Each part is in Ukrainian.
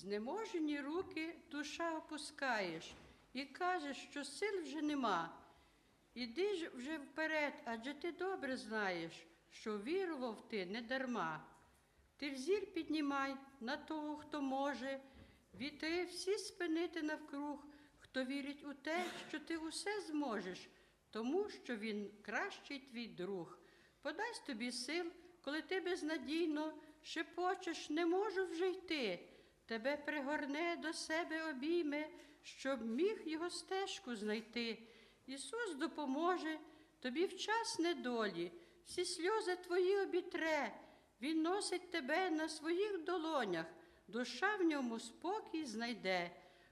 Знеможені руки душа опускаєш і кажеш, що сил вже нема. Іди ж вже вперед, адже ти добре знаєш, що вірував ти не дарма. Ти взір піднімай на того, хто може, вітри всі спинити навкруг, хто вірить у те, що ти усе зможеш, тому що він кращий твій друг. Подасть тобі сил, коли ти безнадійно шепочеш, не можу вже йти. Тебе пригорне до себе обійме, щоб міг його стежку знайти. Ісус допоможе тобі в час недолі, всі сльози твої обітре. Він носить тебе на своїх долонях, душа в ньому спокій знайде.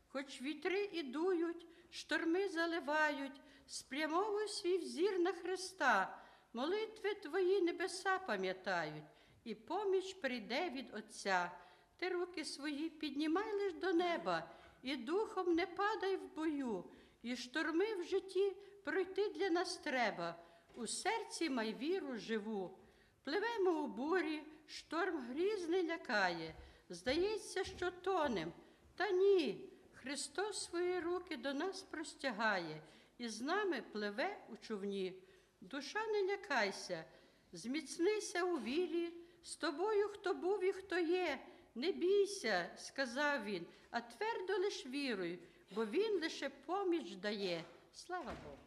Хоч вітри і дують, шторми заливають, спрямовуй свій взір на Христа, молитви твої небеса пам'ятають, і поміч прийде від Отця. Ти руки свої піднімай лиш до неба, і духом не падай в бою, і шторми в житті пройти для нас треба. У серці май віру живу. Пливемо у бурі, шторм грізний лякає. Здається, що тонем. Та ні, Христос свої руки до нас простягає і з нами пливе у човні. Душа не лякайся, зміцнися у вірі, з тобою хто був і хто є. Не бійся, сказав він, а твердо лиш віруй, бо він лише поміч дає. Слава Богу.